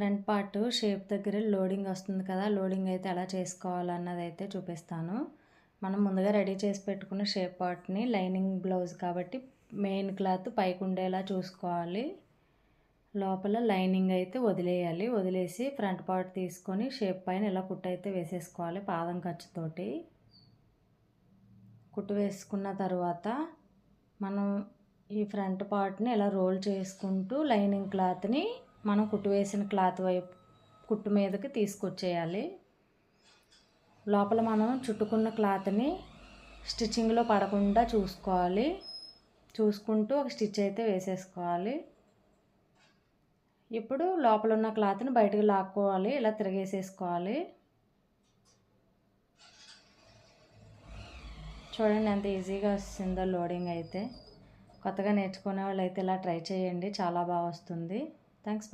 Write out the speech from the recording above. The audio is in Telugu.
ఫ్రంట్ పార్ట్ షేప్ దగ్గర లోడింగ్ వస్తుంది కదా లోడింగ్ అయితే ఎలా చేసుకోవాలన్నది అయితే చూపిస్తాను. మనం ముందుగా రెడీ చేసి పెట్టుకున్న షేప్ పార్ట్ని లైనింగ్ బ్లౌజ్ కాబట్టి మెయిన్ క్లాత్ పైకి ఉండేలా చూసుకోవాలి. లోపల లైనింగ్ అయితే వదిలేయాలి. వదిలేసి ఫ్రంట్ పార్ట్ తీసుకొని షేప్ పైన ఇలా కుట్టు అయితే వేసేసుకోవాలి పాదం ఖర్చుతోటి. కుట్టు వేసుకున్న తర్వాత మనం ఈ ఫ్రంట్ పార్ట్ని ఇలా రోల్ చేసుకుంటూ లైనింగ్ క్లాత్ని మనం కుట్టు వేసిన క్లాత్ వైపు కుట్టు మీదకి తీసుకొచ్చేయాలి. లోపల మనం చుట్టుకున్న క్లాత్ని స్టిచ్చింగ్లో పడకుండా చూసుకోవాలి. చూసుకుంటూ ఒక స్టిచ్ అయితే వేసేసుకోవాలి. ఇప్పుడు లోపల ఉన్న క్లాత్ని బయటకు లాక్కోవాలి ఇలా తిరిగేసేసుకోవాలి. చూడండి ఎంత ఈజీగా వస్తుందో లోడింగ్ అయితే. కొత్తగా నేర్చుకునే వాళ్ళు అయితే ఇలా ట్రై చేయండి చాలా బాగా వస్తుంది. Thanks. Bob.